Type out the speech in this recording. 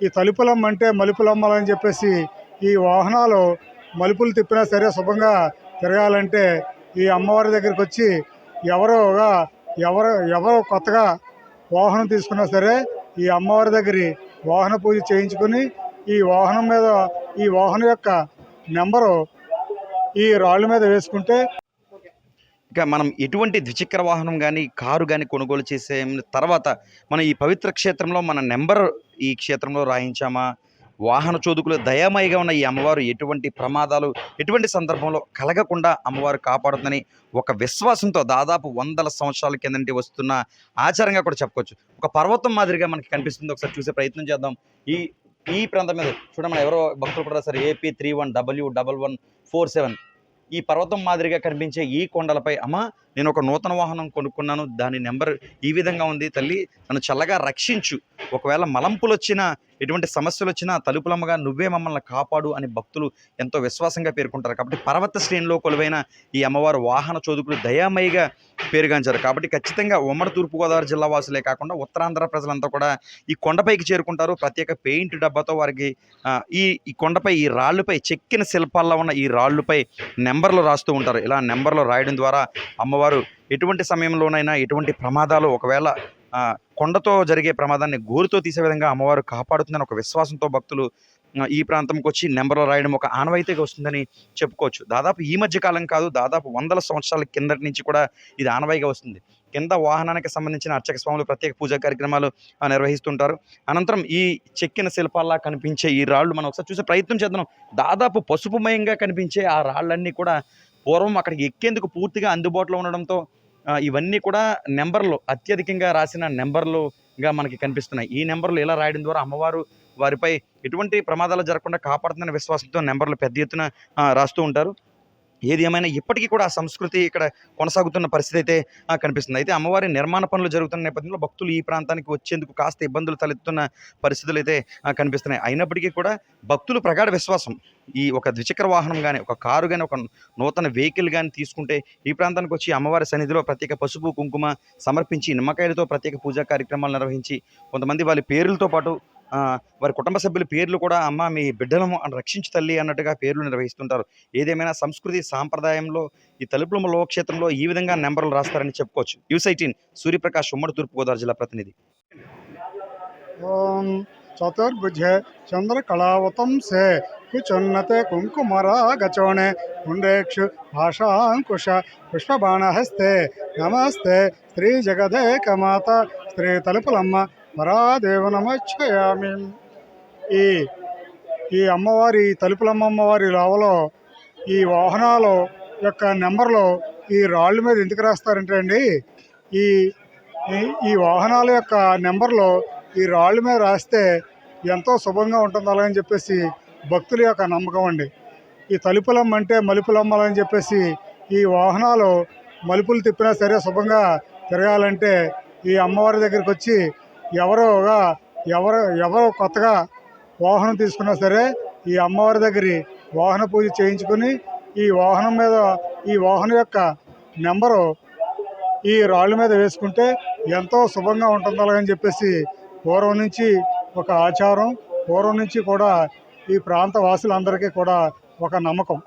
ఈ తలుపులమ్మ అంటే మలుపులమ్మలని చెప్పేసి ఈ వాహనాలు మలుపులు తిప్పినా సరే శుభంగా తిరగాలంటే ఈ అమ్మవారి దగ్గరికి వచ్చి ఎవరోగా ఎవరు ఎవరో కొత్తగా వాహనం తీసుకున్నా సరే ఈ అమ్మవారి దగ్గర వాహన పూజ చేయించుకుని ఈ వాహనం మీద ఈ వాహనం యొక్క నెంబరు ఈ రాళ్ళ మీద వేసుకుంటే ఇక మనం ఎటువంటి ద్విచక్ర వాహనం కానీ కారు కానీ కొనుగోలు చేసే తర్వాత మనం ఈ పవిత్ర క్షేత్రంలో మన నెంబర్ ఈ క్షేత్రంలో రాయించామా? వాహన చోదుకులు దయామయిగా ఉన్న ఈ అమ్మవారు ఎటువంటి ప్రమాదాలు ఎటువంటి సందర్భంలో కలగకుండా అమ్మవారు కాపాడుతుందని ఒక విశ్వాసంతో దాదాపు వందల సంవత్సరాల కిందంటి వస్తున్న ఆచారంగా కూడా చెప్పుకోవచ్చు. ఒక పర్వతం మాదిరిగా మనకి కనిపిస్తుంది. ఒకసారి చూసే ప్రయత్నం చేద్దాం. ఈ ఈ ప్రాంతం మీద చూడమని ఎవరో భక్తులు కూడా sir AP three one W double one four seven ఈ పర్వతం మాదిరిగా కనిపించే ఈ కొండలపై అమ్మ నేను ఒక నూతన వాహనం కొనుక్కున్నాను. దాని నెంబర్ ఈ విధంగా ఉంది. తల్లి నన్ను చల్లగా రక్షించు. ఒకవేళ మలంపులు వచ్చినా ఎటువంటి సమస్యలు వచ్చినా తలుపులమ్మగా నువ్వే మమ్మల్ని కాపాడు అని భక్తులు ఎంతో విశ్వాసంగా పేర్కొంటారు. కాబట్టి పర్వత శ్రేణిలో కొలువైన ఈ అమ్మవారు వాహన చోదుకులు దయామయిగా పేరుగాంచారు. కాబట్టి ఖచ్చితంగా ఉమ్మడి తూర్పుగోదావరి జిల్లా వాసులే కాకుండా ఉత్తరాంధ్ర ప్రజలంతా కూడా ఈ కొండపైకి చేరుకుంటారు. ప్రత్యేక పెయింట్ డబ్బాతో వారికి ఈ ఈ కొండపై ఈ రాళ్ళుపై చెక్కిన శిల్పాల్లో ఉన్న ఈ రాళ్ళుపై నెంబర్లు రాస్తూ ఉంటారు. ఇలా నెంబర్లు రాయడం ద్వారా అమ్మవారు వారు ఎటువంటి సమయంలోనైనా ఎటువంటి ప్రమాదాలు ఒకవేళ కొండతో జరిగే ప్రమాదాన్ని గోరుతో తీసే విధంగా అమ్మవారు కాపాడుతుందని ఒక విశ్వాసంతో భక్తులు ఈ ప్రాంతంకి వచ్చి నెంబర్లు రాయడం ఒక ఆనవాయితీగా వస్తుందని చెప్పుకోవచ్చు. దాదాపు ఈ మధ్య కాలం కాదు దాదాపు వందల సంవత్సరాల కిందటి నుంచి కూడా ఇది ఆనవాయిగా వస్తుంది. కింద వాహనానికి సంబంధించిన అర్చక స్వాములు ప్రత్యేక పూజా కార్యక్రమాలు నిర్వహిస్తుంటారు. అనంతరం ఈ చెక్కిన శిల్పాల్లా కనిపించే ఈ రాళ్ళు మనం ఒకసారి చూసే ప్రయత్నం చేద్దాం. దాదాపు పసుపుమయంగా కనిపించే ఆ రాళ్ళన్నీ కూడా పూర్వం అక్కడికి ఎక్కేందుకు పూర్తిగా అందుబాటులో ఉండడంతో ఇవన్నీ కూడా నెంబర్లు అత్యధికంగా రాసిన నెంబర్లుగా మనకి కనిపిస్తున్నాయి. ఈ నెంబర్లు ఇలా రాయడం ద్వారా అమ్మవారు వారిపై ఎటువంటి ప్రమాదాలు జరగకుండా కాపాడుతున్న విశ్వాసంతో నెంబర్లు పెద్ద ఎత్తున రాస్తూ ఉంటారు. ఏది ఏమైనా ఇప్పటికీ కూడా ఆ సంస్కృతి ఇక్కడ కొనసాగుతున్న పరిస్థితి అయితే కనిపిస్తుంది. అయితే అమ్మవారి నిర్మాణ పనులు జరుగుతున్న నేపథ్యంలో భక్తులు ఈ ప్రాంతానికి వచ్చేందుకు కాస్త ఇబ్బందులు తలెత్తున్న పరిస్థితులు అయితే కనిపిస్తున్నాయి. అయినప్పటికీ కూడా భక్తులు ప్రగాఢ విశ్వాసం. ఈ ఒక ద్విచక్ర వాహనం కానీ ఒక కారు కానీ ఒక నూతన వెహికల్ కానీ తీసుకుంటే ఈ ప్రాంతానికి వచ్చి అమ్మవారి సన్నిధిలో ప్రత్యేక పసుపు కుంకుమ సమర్పించి నిమ్మకాయలతో ప్రత్యేక పూజా కార్యక్రమాలు నిర్వహించి కొంతమంది వాళ్ళ పేర్లతో పాటు వారి కుటుంబ సభ్యుల పేర్లు కూడా అమ్మ మీ బిడ్డలము అని రక్షించి తల్లి అన్నట్టుగా పేర్లు నిర్వహిస్తుంటారు. ఏదేమైనా సంస్కృతి సాంప్రదాయంలో ఈ తలుపుల లోక్షేత్రంలో ఈ విధంగా నెంబర్లు రాస్తారని చెప్పుకోవచ్చు. యూస్ ఎయిటీన్ సూర్యప్రకాష్ ఉమ్మడి తూర్పుగోదావరి జిల్లా ప్రతినిధి. ఓం చంద్ర చంద్రకళావతం సే కుచున్నతే కుంకుమరాగచోణే పుండేక్షు భాషాంకుశ పుష్పబాణహస్తే నమస్తే స్త్రీ జగదేకమాత స్త్రీ తలుపులమ్మ మరాదేవ నమచ్చయామి ఈ ఈ అమ్మవారి తలుపులమ్మ అమ్మవారి లోవలో ఈ వాహనాలు యొక్క నెంబర్లో ఈ రాళ్ళ మీద ఎందుకు రాస్తారంటే అండి ఈ ఈ- వాహనాల యొక్క నెంబర్లో ఈ రాళ్ళ మీద రాస్తే ఎంతో శుభంగా ఉంటుంది అలాగని చెప్పేసి భక్తుల యొక్క నమ్మకం అండి. ఈ తలుపులమ్మ అంటే మలుపులమ్మలని చెప్పేసి ఈ వాహనాలు మలుపులు తిప్పినా సరే శుభంగా తిరగాలంటే ఈ అమ్మవారి దగ్గరికి వచ్చి ఎవరోగా ఎవరు ఎవరు కొత్తగా వాహనం తీసుకున్నా సరే ఈ అమ్మవారి దగ్గర వాహన పూజ చేయించుకుని ఈ వాహనం మీద ఈ వాహనం యొక్క నెంబరు ఈ రాళ్ళ మీద వేసుకుంటే ఎంతో శుభంగా ఉంటుంది అలాగని చెప్పేసి పూర్వం నుంచి ఒక ఆచారం. పూర్వం నుంచి కూడా ఈ ప్రాంత వాసులందరికీ కూడా ఒక నమ్మకం.